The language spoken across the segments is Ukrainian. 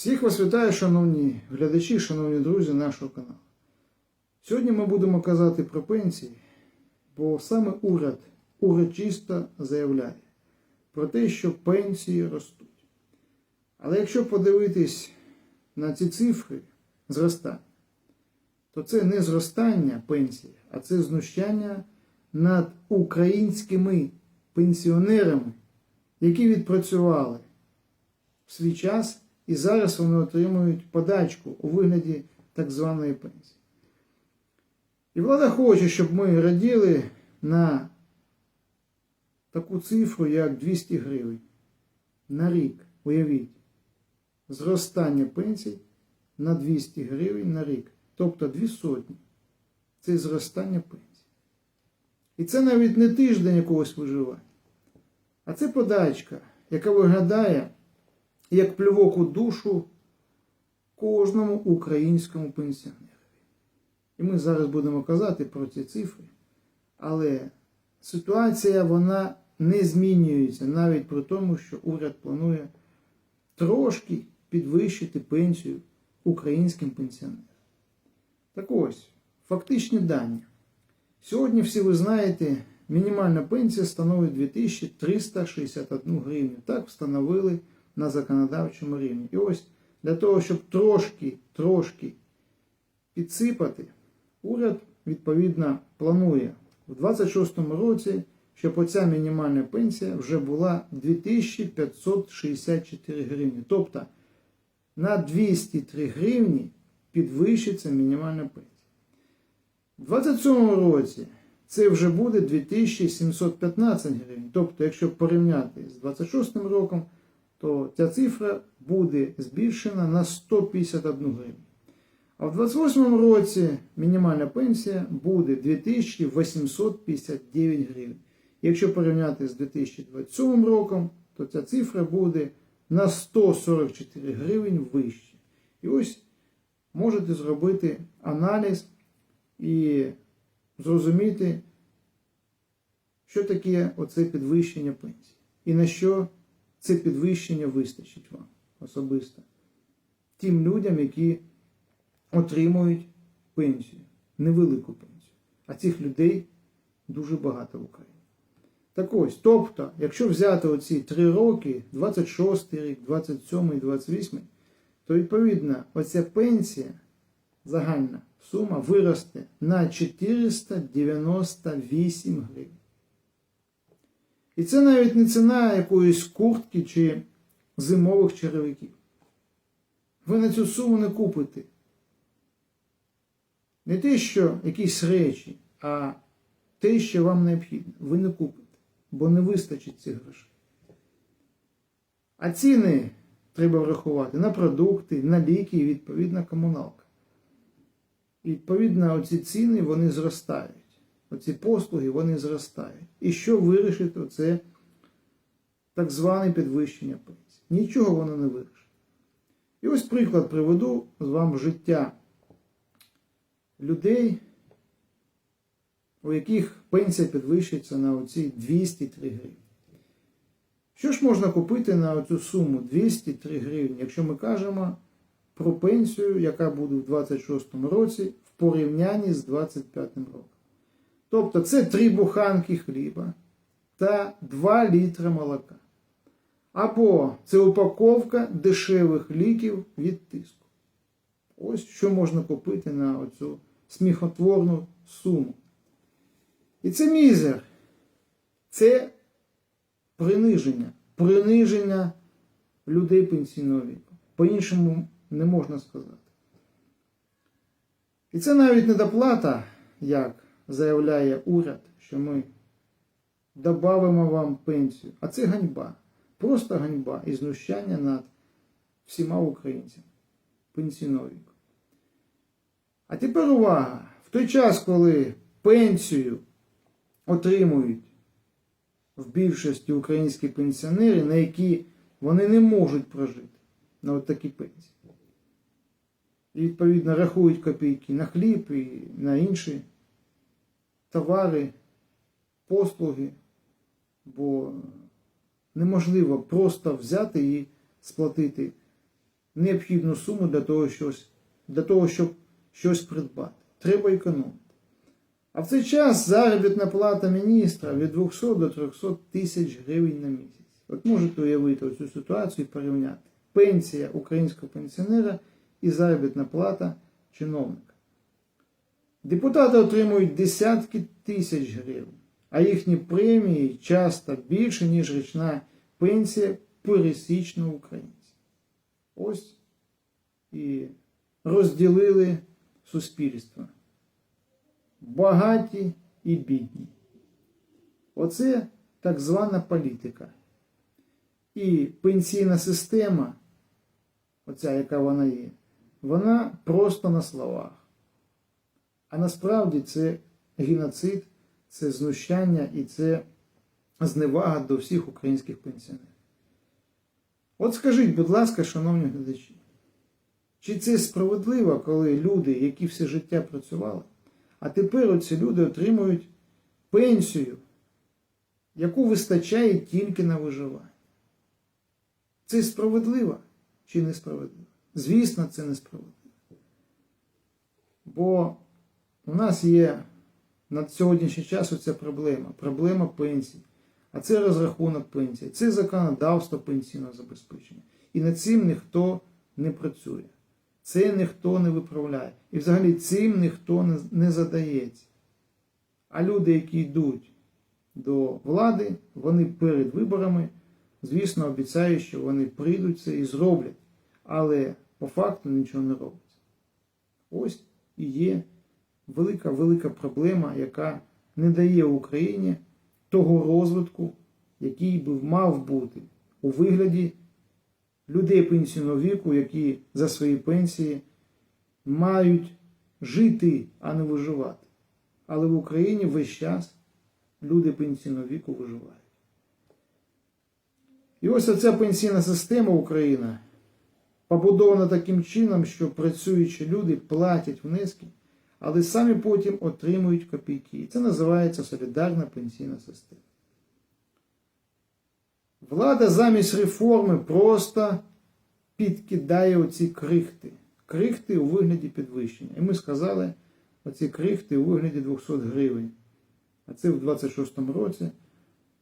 Всіх вас вітаю, шановні глядачі, шановні друзі нашого каналу. Сьогодні ми будемо казати про пенсії, бо саме уряд урочисто заявляє про те, що пенсії ростуть. Але якщо подивитись на ці цифри зростання, то це не зростання пенсії, а це знущання над українськими пенсіонерами, які відпрацювали в свій час і зараз вони отримують подачку у вигляді так званої пенсії. І влада хоче, щоб ми раділи на таку цифру, як 200 гривень на рік. Уявіть, зростання пенсій на 200 гривень на рік, тобто 2 сотні. Це зростання пенсій. І це навіть не тиждень якогось виживання, а це подачка, яка виглядає як плювок у душу кожному українському пенсіонеру. І ми зараз будемо казати про ці цифри, але ситуація вона не змінюється навіть при тому, що уряд планує трошки підвищити пенсію українським пенсіонерам. Так ось, фактичні дані. Сьогодні, всі ви знаєте, мінімальна пенсія становить 2361 гривню. Так встановили на законодавчому рівні. І ось для того, щоб трошки, трошки підсипати, уряд відповідно планує в 2026 році, щоб оця мінімальна пенсія вже була 2564 гривні. Тобто на 203 гривні підвищиться мінімальна пенсія. У 2027 році це вже буде 2715 гривень. Тобто, якщо порівняти з 26 роком, то ця цифра буде збільшена на 151 гривню. А в 2028 році мінімальна пенсія буде 2859 гривень. Якщо порівняти з 2027 роком, то ця цифра буде на 144 гривень вище. І ось можете зробити аналіз і зрозуміти, що таке оце підвищення пенсії. І на що це підвищення вистачить вам особисто. Тим людям, які отримують пенсію, невелику пенсію. А цих людей дуже багато в Україні. Так ось, тобто, якщо взяти оці три роки, 26 рік, 27, 28, то відповідно оця пенсія, загальна сума виросте на 498 гривень. І це навіть не ціна якоїсь куртки чи зимових черевиків. Ви на цю суму не купите. Не те, що якісь речі, а те, що вам необхідно. Ви не купите, бо не вистачить цих грошей. А ціни треба врахувати на продукти, на ліки і відповідна комуналка. І відповідно оці ціни вони зростають. Оці послуги вони зростають. І що вирішить оце так зване підвищення пенсії? Нічого воно не вирішить. І ось приклад приведу з вам життя людей, у яких пенсія підвищується на оці 203 гривні. Що ж можна купити на оцю суму 203 гривні, якщо ми кажемо про пенсію, яка буде в 26 році в порівнянні з 25 роком? Тобто це 3 буханки хліба та 2 літри молока. Або це упаковка дешевих ліків від тиску. Ось що можна купити на оцю сміхотворну суму. І це мізер. Це приниження. Приниження людей пенсійного віку. По-іншому не можна сказати. І це навіть не доплата, як заявляє уряд, що ми додамо вам пенсію. А це ганьба. Просто ганьба і знущання над всіма українцями пенсійного. А тепер увага! В той час, коли пенсію отримують в більшості українські пенсіонери, на які вони не можуть прожити на от такі пенсії. І відповідно рахують копійки на хліб і на інші товари, послуги, бо неможливо просто взяти і сплатити необхідну суму для того, щось, для того, щоб щось придбати. Треба економити. А в цей час заробітна плата міністра від 200 до 300 тисяч гривень на місяць. От можете уявити цю ситуацію і порівняти. Пенсія українського пенсіонера і заробітна плата чиновника. Депутати отримують десятки тисяч гривень, а їхні премії часто більше, ніж річна пенсія пересічного українця. Ось і розділили суспільство. Багаті і бідні. Оце так звана політика. І пенсійна система, оця яка вона є, вона просто на словах. А насправді це геноцид, це знущання і це зневага до всіх українських пенсіонерів. От скажіть, будь ласка, шановні глядачі, чи це справедливо, коли люди, які все життя працювали, а тепер оці люди отримують пенсію, яку вистачає тільки на виживання? Це справедливо чи несправедливо? Звісно, це несправедливо. Бо у нас є на сьогоднішній час оця проблема, проблема пенсій. А це розрахунок пенсії, це законодавство пенсійного забезпечення. І над цим ніхто не працює. Це ніхто не виправляє. І взагалі цим ніхто не, не задається. А люди, які йдуть до влади, вони перед виборами, звісно, обіцяють, що вони прийдуть це і зроблять. Але по факту нічого не робиться. Ось і є велика велика проблема, яка не дає Україні того розвитку, який би мав бути у вигляді людей пенсійного віку, які за свої пенсії мають жити, а не виживати. Але в Україні весь час люди пенсійного віку виживають. І ось оця пенсійна система України побудована таким чином, що працюючі люди платять внески але самі потім отримують копійки. Це називається солідарна пенсійна система. Влада замість реформи просто підкидає оці крихти. Крихти у вигляді підвищення. І ми сказали, оці крихти у вигляді 200 гривень. А це в 26-му році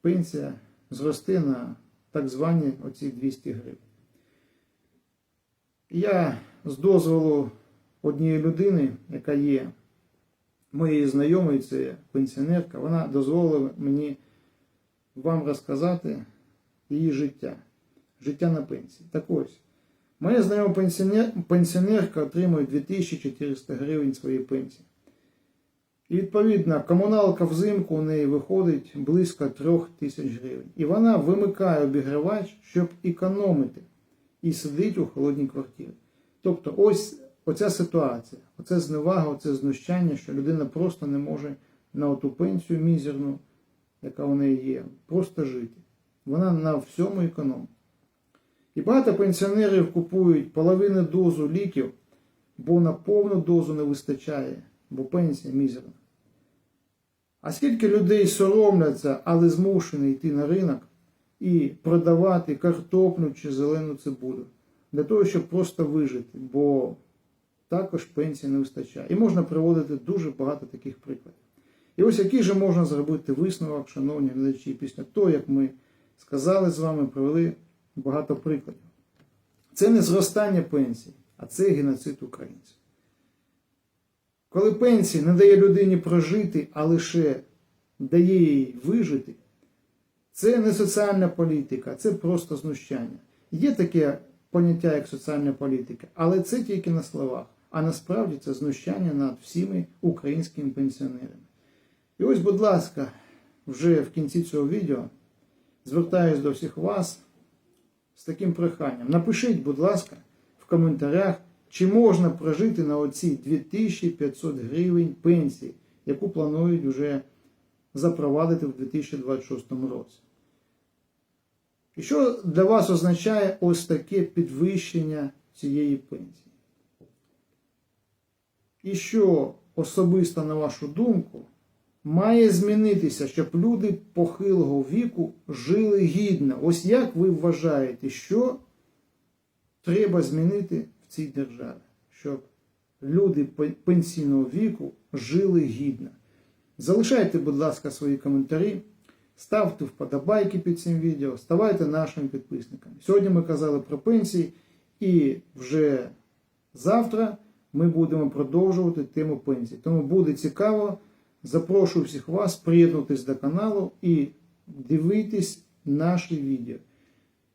пенсія зросте на так звані оці 200 гривень. Я з дозволу однієї людини, яка є моєю знайомою, це пенсіонерка, вона дозволила мені вам розказати її життя, життя на пенсії. Так ось, моя знайома пенсіонер, пенсіонерка отримує 2400 гривень своєї пенсії. І відповідно, комуналка взимку у неї виходить близько 3000 гривень. І вона вимикає обігрівач, щоб економити і сидить у холодній квартирі. Тобто, ось оця ситуація, оце зневага, оце знущання, що людина просто не може на оту пенсію мізерну, яка у неї є, просто жити. Вона на всьому економить. І багато пенсіонерів купують половину дозу ліків, бо на повну дозу не вистачає, бо пенсія мізерна. А скільки людей соромляться, але змушені йти на ринок і продавати картоплю чи зелену цибулю для того, щоб просто вижити, бо також пенсії не вистачає. І можна приводити дуже багато таких прикладів. І ось який же можна зробити висновок, шановні глядачі, після того, як ми сказали з вами, привели багато прикладів. Це не зростання пенсій, а це геноцид українців. Коли пенсії не дає людині прожити, а лише дає їй вижити, це не соціальна політика, це просто знущання. Є таке поняття, як соціальна політика, але це тільки на словах. А насправді це знущання над всіми українськими пенсіонерами. І ось, будь ласка, вже в кінці цього відео звертаюсь до всіх вас з таким проханням. Напишіть, будь ласка, в коментарях, чи можна прожити на оці 2500 гривень пенсії, яку планують вже запровадити в 2026 році. І що для вас означає ось таке підвищення цієї пенсії? І що особисто, на вашу думку, має змінитися, щоб люди похилого віку жили гідно? Ось як ви вважаєте, що треба змінити в цій державі, щоб люди пенсійного віку жили гідно. Залишайте, будь ласка, свої коментарі, ставте вподобайки під цим відео, ставайте нашими підписниками. Сьогодні ми казали про пенсії, і вже завтра ми будемо продовжувати тему пенсій. Тому буде цікаво. Запрошую всіх вас приєднатися до каналу і дивитись наші відео.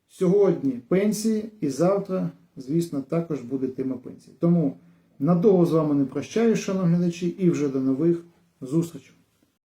Сьогодні пенсії і завтра, звісно, також буде тема пенсії. Тому надовго з вами не прощаюсь, шановні глядачі, і вже до нових зустрічей.